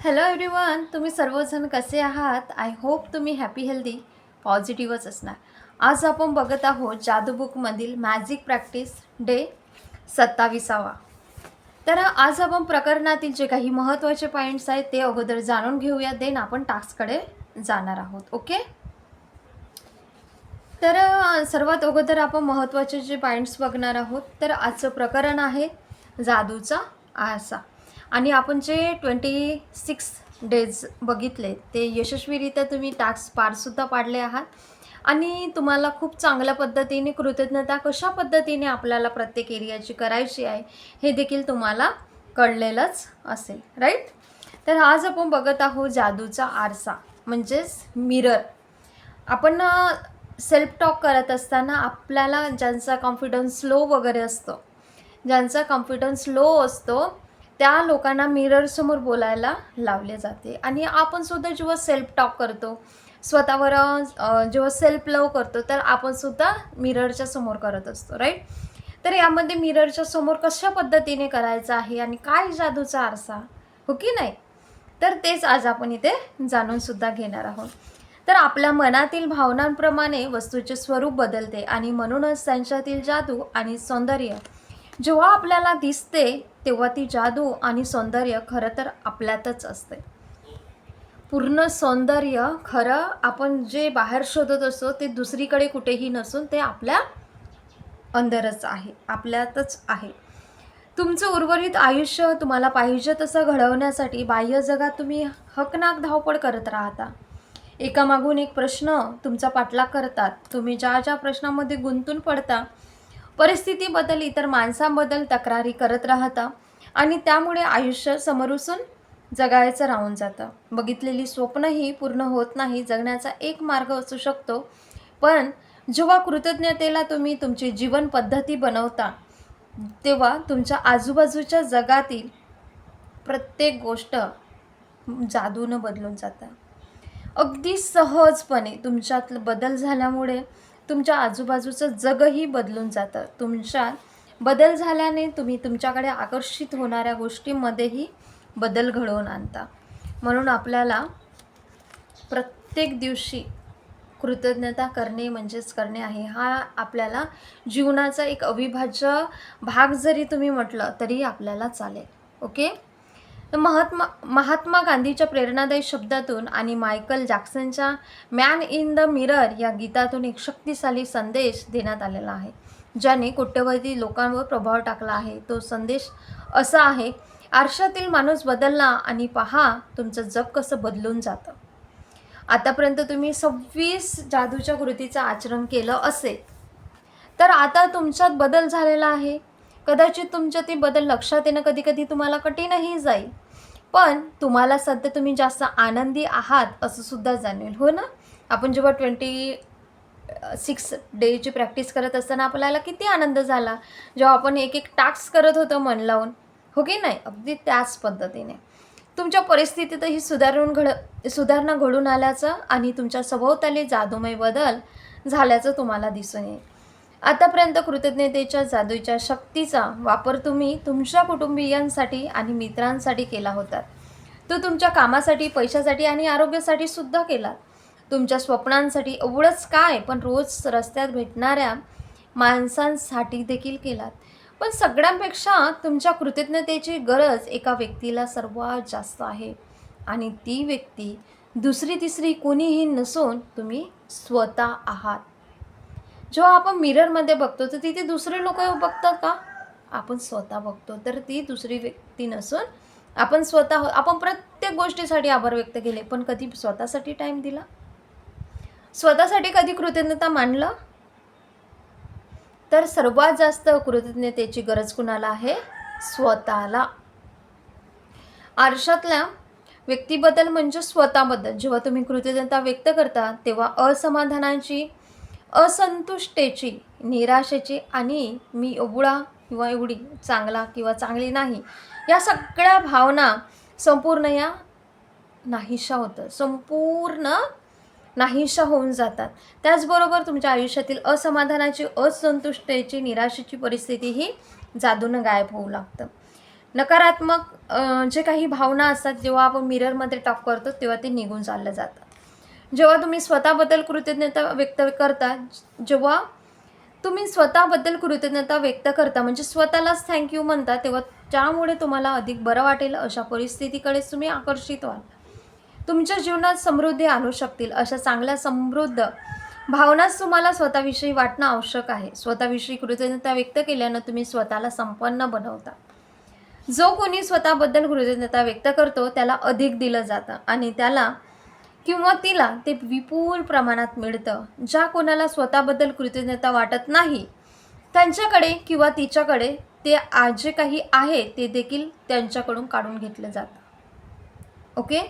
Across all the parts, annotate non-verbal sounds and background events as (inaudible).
Hello everyone तुम्ही सर्वजण कसे आहात? आय होप तुम्ही हॅपी हेल्दी पॉझिटिव्हच असणार. आज आपण बघत आहोत जादू बुकमधील मॅजिक प्रॅक्टिस डे सत्ताविसावा. तर आज आपण प्रकरणातील जे काही महत्त्वाचे पॉईंट्स आहेत ते अगोदर जाणून घेऊया. देन आपण टास्ककडे जाणार आहोत. ओके तर सर्वात अगोदर आपण महत्त्वाचे जे पॉईंट्स बघणार आहोत तर आजचं प्रकरण आहे जादूचा आसा. आणि आपण जे ट्वेंटी सिक्स डेज बघितले ते यशस्वीरित्या तुम्ही टास्क पारसुद्धा पाडले आहात. आणि तुम्हाला खूप चांगल्या पद्धतीने कृतज्ञता कशा पद्धतीने आपल्याला प्रत्येक एरियाची करायची आहे हे देखील तुम्हाला कळलेलंच असेल राईट तर आज आपण बघत आहोत जादूचा आरसा म्हणजेच मिरर आपण सेल्फ टॉक करत असताना आपल्याला ज्यांचा कॉन्फिडन्स लो वगैरे असतो ज्यांचा कॉन्फिडन्स लो असतो त्या लोकांना मिररसमोर बोलायला लावले जाते. आणि आपण सुद्धा जेव्हा सेल्फ टॉक करतो स्वतःवर जेव्हा सेल्फ लव करतो तर आपण सुद्धा मिररच्या समोर करत असतो राईट तर यामध्ये मिररच्या समोर कशा पद्धतीने करायचं आहे आणि काय जादूचा आरसा हो की नाही? तर तेच आज आपण इथे जाणून सुद्धा घेणार आहोत. तर आपल्या मनातील भावनांप्रमाणे वस्तूचे स्वरूप बदलते आणि म्हणूनच त्यांच्यातील जादू आणि सौंदर्य जेव्हा आपल्याला दिसते तेव्हा ती जादू आणि सौंदर्य खरं तर आपल्यातच असते. पूर्ण सौंदर्य खरं आपण जे बाहेर शोधत असतो ते दुसरीकडे कुठेही नसून ते आपल्या अंदरच आहे आपल्यातच आहे. तुमचं उर्वरित आयुष्य तुम्हाला पाहिजे तसं घडवण्यासाठी बाह्य जगात तुम्ही हकनाक धावपळ करत राहता. एकामागून एक प्रश्न तुमचा पाठलाग करतात. तुम्ही ज्या ज्या प्रश्नामध्ये गुंतून पडता परिस्थितीबद्दल इतर माणसांबद्दल तक्रारी करत राहता आणि त्यामुळे आयुष्य समरूसून जगायचं राहून जातं. बघितलेली स्वप्नही पूर्ण होत नाही जगण्याचा एक मार्ग असू शकतो. पण जेव्हा कृतज्ञतेला तुम्ही तुमची जीवन पद्धती बनवता तेव्हा तुमच्या आजूबाजूच्या जगातील प्रत्येक गोष्ट जादूनं बदलून जातं. अगदी सहजपणे तुमच्यात बदल झाल्यामुळे तुमच्या आजूबाजूचं जगही बदलून जातं. तुमच्यात बदल झाल्याने तुम्ही तुमच्याकडे आकर्षित होणाऱ्या गोष्टींमध्येही बदल घडवून आणता. म्हणून आपल्याला प्रत्येक दिवशी कृतज्ञता करणे म्हणजेच करणे आहे. हा आपल्याला जीवनाचा एक अविभाज्य भाग जरी तुम्ही म्हटलं तरी आपल्याला चालेल. ओके? तर महात्मा महात्मा गांधीच्या प्रेरणादायी शब्दातून आणि मायकल जॅक्सनच्या मॅन इन द मिरर या गीतातून एक शक्तिशाली संदेश देण्यात आलेला आहे ज्याने कोट्यवधी लोकांवर प्रभाव टाकला आहे. तो संदेश असा आहे आरशातील माणूस बदलला आणि पहा तुमचं जग कसं बदलून जातं. आतापर्यंत तुम्ही सव्वीस जादूच्या कृतीचं आचरण केलं असेल. तर आता तुमच्यात बदल झालेला आहे. कदाचित तुमच्या ते बदल लक्षात येणं कधी कधी तुम्हाला कठीणही जाईल. पण तुम्हाला सध्या तुम्ही जास्त आनंदी आहात असं सुद्धा जाणवेल. हो ना? आपण जेव्हा ट्वेंटी सिक्स डेची प्रॅक्टिस करत असताना आपल्याला किती आनंद झाला. जेव्हा आपण एक एक टास्क करत होतो मन लावून. हो की नाही? अगदी त्याच पद्धतीने. तुमच्या परिस्थितीतही सुधारून घड सुधारणा घडून आल्याचं आणि तुमच्या सभोवताली जादूमय बदल झाल्याचं तुम्हाला दिसून येईल. आतापर्यंत कृतज्ञतेच्या जादूच्या शक्तीचा वापर तुम्ही तुमच्या कुटुंबियांसाठी आणि मित्रांसाठी केला होता. तो तुमच्या कामासाठी पैशासाठी आणि आरोग्यासाठी सुद्धा केला. तुमच्या स्वप्नांसाठी एवढंच काय पण रोज रस्त्यात भेटणाऱ्या माणसांसाठी देखील केलात पण सगळ्यांपेक्षा तुमच्या कृतज्ञतेची गरज एका व्यक्तीला सर्वात जास्त आहे. आणि ती व्यक्ती दुसरी तिसरी कोणीही नसून तुम्ही स्वतः आहात. जेव्हा आपण मिररमध्ये बघतो तर तिथे दुसरे लोक बघतात का? आपण स्वतः बघतो. तर ती दुसरी व्यक्ती नसून आपण स्वतः हो, आपण प्रत्येक गोष्टीसाठी आभार व्यक्त केले पण कधी स्वतःसाठी टाईम दिला? स्वतःसाठी कधी कृतज्ञता मांडलं तर सर्वात जास्त कृतज्ञतेची गरज कुणाला आहे? स्वतःला. आरशातल्या व्यक्तीबद्दल म्हणजे स्वतःबद्दल. जेव्हा तुम्ही कृतज्ञता व्यक्त करता तेव्हा असमाधानाची असंतुष्टेची निराशेची आणि मी एवढा किंवा एवढी चांगला किंवा चांगली नाही या सगळ्या भावना संपूर्ण या नाहीशा होतं संपूर्ण नाहीशा होऊन जातात. त्याचबरोबर तुमच्या आयुष्यातील असमाधानाची असंतुष्टेची निराशेची परिस्थितीही जादूनं गायब होऊ लागतं. नकारात्मक जे काही भावना असतात जेव्हा आपण मिररमध्ये टॉप करतो तेव्हा ते निघून चाललं जातं जेव्हा तुम्ही स्वतःबद्दल कृतज्ञता व्यक्त करता जेव्हा तुम्ही स्वतःबद्दल कृतज्ञता व्यक्त करता म्हणजे स्वतःलाच थँक्यू म्हणता तेव्हा त्यामुळे तुम्हाला अधिक बरं वाटेल अशा परिस्थितीकडेच तुम्ही आकर्षित व्हाल. तुमच्या जीवनात समृद्धी आणू शकतील अशा चांगल्या समृद्ध भावनाच तुम्हाला स्वतःविषयी वाटणं आवश्यक आहे. स्वतःविषयी कृतज्ञता व्यक्त केल्यानं तुम्ही स्वतःला संपन्न बनवता. जो कोणी स्वतःबद्दल कृतज्ञता व्यक्त करतो त्याला अधिक दिलं जातं आणि त्याला किंवा तिला ते विपुल प्रमाणात मिळतं ज्या कोणाला स्वतःबद्दल कृतज्ञता वाटत नाही त्यांच्याकडे किंवा तिच्याकडे ते आज जे काही आहे ते देखील त्यांच्याकडून काढून घेतलं जातं. ओके?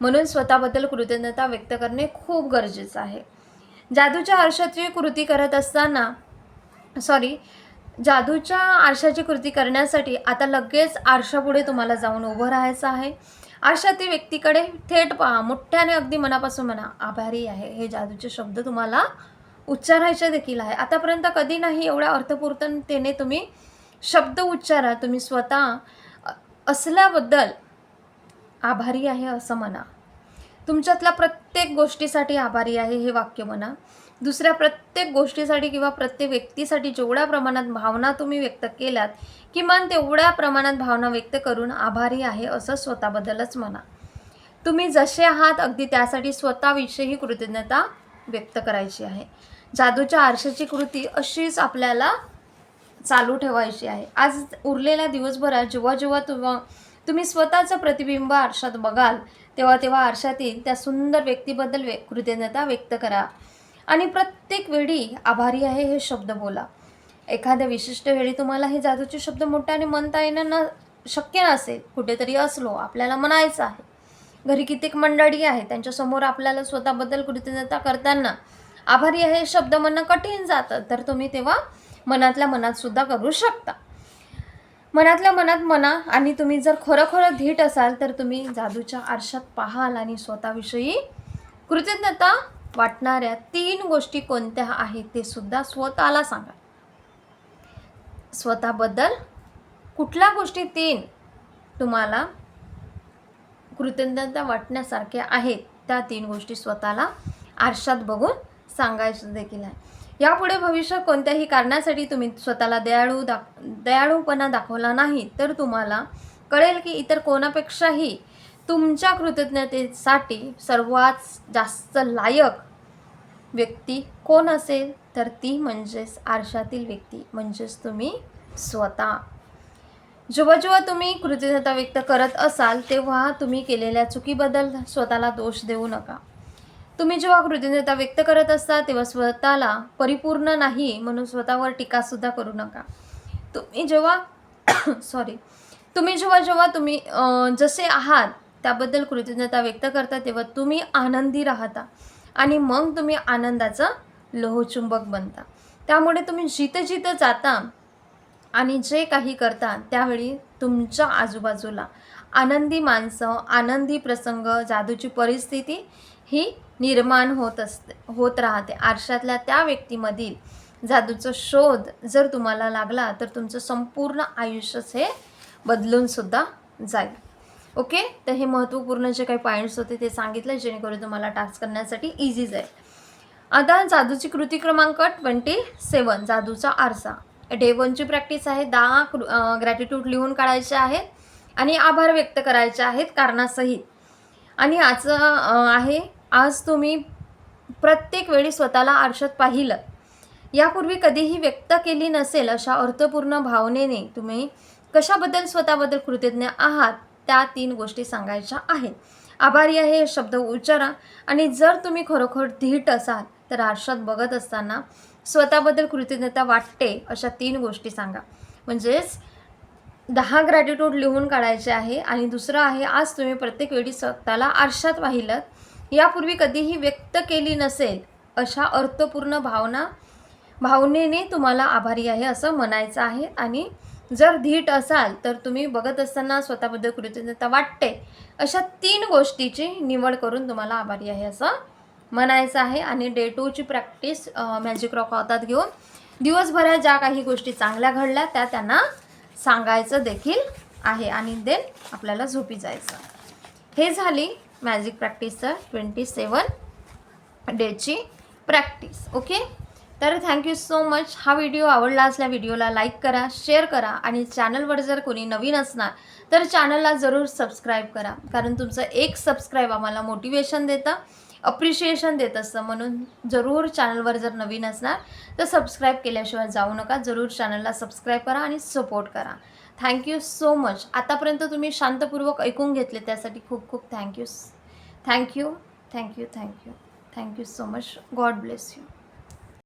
म्हणून स्वतःबद्दल कृतज्ञता व्यक्त करणे खूप गरजेचं आहे. जादूच्या आरशाची कृती करत असताना सॉरी जादूच्या आरशाची कृती करण्यासाठी आता लगेच आरशापुढे तुम्हाला जाऊन उभं राहायचं आहे. आरशातील व्यक्तीकडे थेट पहा मोठ्याने अगदी मनापासून म्हणा आभारी आहे. हे जादूचे शब्द तुम्हाला उच्चारायचे देखील आहे. आतापर्यंत कधी नाही एवढ्या अर्थपूर्ततेने तुम्ही शब्द उच्चारा तुम्ही स्वतः असल्याबद्दल आभारी आहे असं म्हणा. तुमच्यातल्या प्रत्येक गोष्टीसाठी आभारी आहे हे वाक्य म्हणा. दुसऱ्या प्रत्येक गोष्टीसाठी किंवा प्रत्येक व्यक्तीसाठी जेवढ्या प्रमाणात भावना तुम्ही व्यक्त केल्यात किमान तेवढ्या प्रमाणात भावना व्यक्त करून आभारी आहे असं स्वतःबद्दलच म्हणा. तुम्ही जसे आहात अगदी त्यासाठी स्वतःविषयी कृतज्ञता व्यक्त करायची आहे. जादूच्या आरशाची कृती अशीच आपल्याला चालू ठेवायची आहे. आज उरलेल्या दिवसभरात जेव्हा जेव्हा तुम्हा तुम्ही स्वतःचं प्रतिबिंब आरशात बघाल तेव्हा तेव्हा आरशातील त्या सुंदर व्यक्तीबद्दल व्य कृतज्ञता व्यक्त करा. आणि प्रत्येक वेळी आभारी आहे हे शब्द बोला. एखाद्या विशिष्ट वेळी तुम्हाला हे जादूचे शब्द मोठ्याने म्हणता येणं न शक्य नसेल कुठेतरी असलो आपल्याला म्हणायचं आहे. घरी कित्येक मंडळी आहे त्यांच्यासमोर आपल्याला स्वतःबद्दल कृतज्ञता करताना आभारी आहे हे शब्द म्हणणं कठीण जातं तर तुम्ही तेव्हा मनातल्या मनात सुद्धा करू शकता. मनातल्या मनात म्हणा आणि तुम्ही जर खरोखरं धीट असाल तर तुम्ही जादूच्या आरशात पाहाल आणि स्वतःविषयी कृतज्ञता वाटणाऱ्या तीन गोष्टी कोणत्या आहेत ते सुद्धा स्वतःला सांगा. स्वतःबद्दल कुठल्या गोष्टी तीन तुम्हाला कृतज्ञता वाटण्यासारख्या आहेत त्या तीन गोष्टी स्वतःला आरशात बघून सांगायचं देखील आहे. यापुढे भविष्यात कोणत्याही कारणासाठी तुम्ही स्वतःला दयाळू दाख दयाळूपणा दाखवला नाही तर तुम्हाला कळेल की इतर कोणापेक्षाही तुमच्या कृतज्ञतेसाठी सर्वात जास्त लायक व्यक्ती कोण असेल तर ती म्हणजेच आरशातील व्यक्ती म्हणजेच तुम्ही स्वतः. जेव्हा जेव्हा तुम्ही कृतज्ञता व्यक्त करत असाल तेव्हा तुम्ही केलेल्या चुकीबद्दल स्वतःला दोष देऊ नका. तुम्ही जेव्हा कृतज्ञता व्यक्त करत असता तेव्हा स्वतःला परिपूर्ण नाही म्हणून स्वतःवर टीकासुद्धा करू नका. तुम्ही जेव्हा (coughs) सॉरी तुम्ही जेव्हा जेव्हा तुम्ही जसे आहात त्याबद्दल कृतज्ञता व्यक्त करता तेव्हा तुम्ही आनंदी राहता. आणि मग तुम्ही आनंदाचं लोहचुंबक बनता. त्यामुळे तुम्ही जिथं जिथं जाता आणि जे काही करता त्यावेळी तुमच्या आजूबाजूला आनंदी माणसं आनंदी प्रसंग जादूची परिस्थिती ही निर्माण होत असते होत राहते. आरशातल्या त्या व्यक्तीमधील जादूचा शोध जर तुम्हाला लागला तर तुमचं संपूर्ण आयुष्यच हे बदलूनसुद्धा जाईल. ओके? तर हे महत्त्वपूर्ण जे काही पॉईंट्स होते ते सांगितलं जेणेकरून तुम्हाला टास्क करण्यासाठी इझी जाईल. आता जादूची कृती क्रमांक ट्वेंटी सेवन जादूचा आरसा. डे वनची प्रॅक्टिस आहे. दहा ग्रॅटिट्यूड लिहून काढायचे आहेत आणि आभार व्यक्त करायचे आहेत कारणासहित. आणि आजचं आहे आज तुम्ही प्रत्येक वेळी स्वतःला आरशात पाहिलं. यापूर्वी कधीही व्यक्त केली नसेल अशा अर्थपूर्ण भावनेने तुम्ही कशाबद्दल स्वतःबद्दल कृतज्ञ आहात? त्या तीन गोष्टी सांगायच्या आहेत. आभारी आहे हे शब्द उच्चारा. आणि जर तुम्ही खरोखर धीट असाल तर आरशात बघत असताना स्वतःबद्दल कृतज्ञता वाटते अशा तीन गोष्टी सांगा. म्हणजेच दहा ग्रॅटिट्यूड लिहून काढायचे आहे आणि दुसरं आहे आज तुम्ही प्रत्येक वेळी स्वतःला आरशात वाहिलं यापूर्वी कधीही व्यक्त केली नसेल अशा अर्थपूर्ण भावना भावनेने तुम्हाला आभारी आहे असं म्हणायचं आहे. आणि जर धीट असाल तर तुम्ही बघत असताना स्वतःबद्दल कृतज्ञता वाटते. अशा तीन गोष्टीची निवड करून तुम्हाला आभारी आहे असं म्हणायचं आहे. आणि डे टूची प्रॅक्टिस मॅजिक रॉक हातात घेऊन दिवसभरात ज्या काही गोष्टी चांगल्या घडल्या त्या त्यांना सांगायचं देखील आहे. आणि देन आपल्याला झोपी जायचं. हे झाली मॅजिक प्रॅक्टिसचं ट्वेंटी सेवन डेची प्रॅक्टिस ओके तर थँक्यू सो मच हा व्हिडिओ आवडला असल्या व्हिडिओला लाईक करा शेअर करा आणि चॅनलवर जर कोणी नवीन असणार तर चॅनलला जरूर सबस्क्राईब करा. कारण तुमचं एक सबस्क्राईब आम्हाला मोटिवेशन देतं अप्रिशिएशन देत असतं म्हणून जरूर चॅनलवर जर नवीन असणार तर सबस्क्राईब केल्याशिवाय जाऊ नका. जरूर चॅनलला सबस्क्राईब करा आणि सपोर्ट करा. थँक्यू सो मच आतापर्यंत तुम्ही शांतपूर्वक ऐकून घेतले त्यासाठी खूप खूप thank you thank you thank you thank you thank you so much God bless you